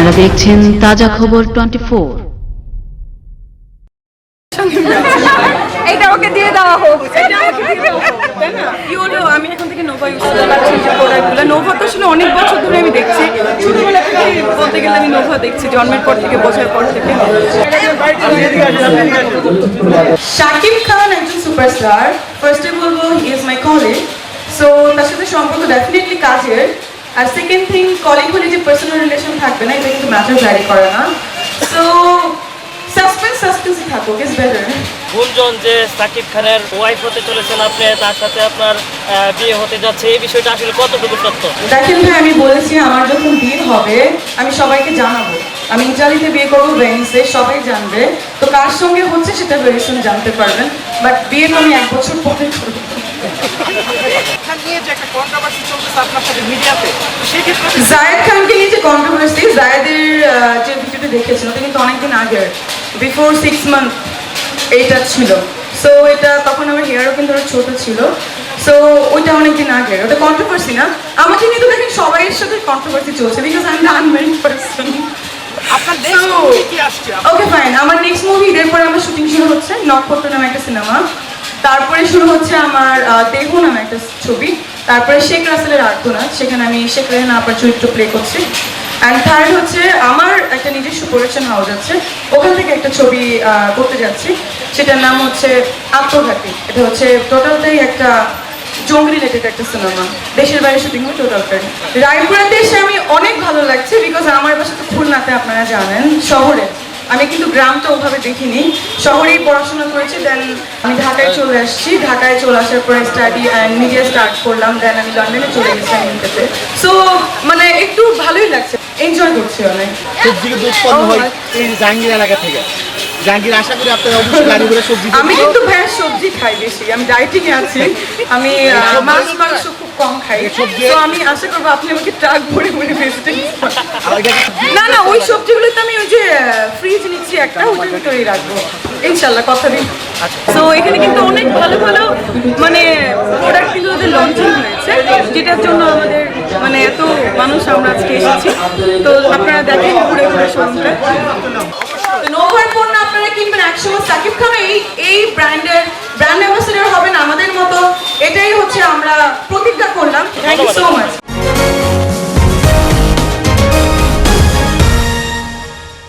আপনারা দেখছেন তাজা খবর টোয়েন্টি ফোর। এইটা ওকে দিয়ে দেওয়া হোক। কি হলো? আমি এখন থেকে নোভা ইউজ করতে পারছি যে প্রোডাক্টগুলো নোভা তো আসলে অনেক বছর ধরে আমি দেখছি। ছোটবেলা থেকে বলতে গেলে আমি নোভা দেখছি জন্মের পর থেকে পর থেকে। শাকিব খান একজন সুপারস্টার ফার্স্টে বলব he is my colleague so তার সাথে সম্পর্ক ডেফিনেটলি কাজের। আর সেকেন্ড থিং কলিগ হলে যে পার্সোনাল রিলেশন থাকবে না এটা কিন্তু ম্যাটার ভ্যারি করে না। সো সাসপেন্স সাসপেন্সই থাকুক ইজ বেটার গুঞ্জন যে সাকিব খানের ওয়াইফ হতে চলেছেন আপনি তার সাথে আপনার বিয়ে হতে যাচ্ছে এই বিষয়টা আসলে কতটুকু সত্য? দেখেন ভাই আমি বলেছি আমার যখন বিয়ে হবে আমি সবাইকে জানাব। আমি ইটালিতে বিয়ে করব ভেনিসে সবাই জানবে। তো কার সঙ্গে হচ্ছে সেটা ভেরি জানতে পারবেন। বাট বিয়ে তো আমি এক বছর পরে করব। জায়েদ খানকে নিয়ে যে কন্ট্রোভার্সি জায়েদের যে ভিডিওটি দেখেছেন ওটা কিন্তু অনেকদিন আগের বিফোর সিক্স মান্থ এইটা ছিল। সো এটা তখন আমার হেয়ারও কিন্তু ছোট ছিল। সো ওইটা অনেকদিন আগের ওটা কন্ট্রোভার্সি না। আমাকে নিয়ে তো দেখেন সবাইয়ের সাথে কন্ট্রোভার্সি চলছে because I am the person okay fine আমার নেক্সট মুভি ঈদের পরে আমার শুটিং শুরু হচ্ছে নক্ষত্র নামে একটা সিনেমা তারপরে শুরু হচ্ছে আমার দেহ নামে একটা ছবি। তারপরে শেখ রাসেলের আর্থনাথ সেখানে আমি শেখ রেহানা আপার চরিত্র প্লে করছি। অ্যান্ড থার্ড হচ্ছে আমার একটা নিজস্ব প্রোডাকশন হাউস আছে। ওখান থেকে একটা ছবি করতে যাচ্ছি। সেটার নাম হচ্ছে আত্মঘাতী। এটা হচ্ছে টোটালটাই একটা জঙ্গি রিলেটেড একটা সিনেমা দেশের বাইরে শুটিং হয় টোটালটাই রায়পুরাতে এসে আমি অনেক ভালো লাগছে বিকজ আমার বাসা তো খুলনাতে আপনারা জানেন, শহরে। আমি কিন্তু গ্রাম তো ওভাবে দেখিনি। শহরেই পড়াশোনা করেছি দেন আমি ঢাকায় চলে আসছি। ঢাকায় চলে আসার পরে স্টাডি নিজে মিডিয়া স্টার্ট করলাম দেন আমি লন্ডনে চলে গেছিলাম ইন্ডিয়াতে সো মানে একটু ভালোই লাগছে। এনজয় করছি অনেক। উৎপন্ন হয় এই জাহাঙ্গীর এলাকা থেকে? জাহাঙ্গীর আশা করি আপনারা অবশ্যই গাড়ি করে সবজি আমি কিন্তু ভ্যাস সবজি খাই বেশি আমি ডায়েটিং আছি। আমি মাছ মাংস খুব কম খাই। তো আমি আশা করব আপনি আমাকে ট্রাক ভরে ভরে ভেজিটেবলস না না ওই সবজিগুলো তো আমি ওই যে ফ্রিজ নিচ্ছি একটা ওটার ভিতরেই রাখব। ইনশাল্লাহ কথা দিন। তো এখানে কিন্তু অনেক ভালো ভালো মানে প্রোডাক্ট কিন্তু ওদের লঞ্চিং হয়েছে যেটার জন্য আমাদের মানে এত মানুষ আমরা আজকে এসেছি। তো আপনারা দেখেন ঘুরে ঘুরে শোরুমটা নোভার পণ্য আপনারা কিনবেন একসময় সাকিব খান এই এই ব্র্যান্ডের ব্র্যান্ড অ্যাম্বাসেডর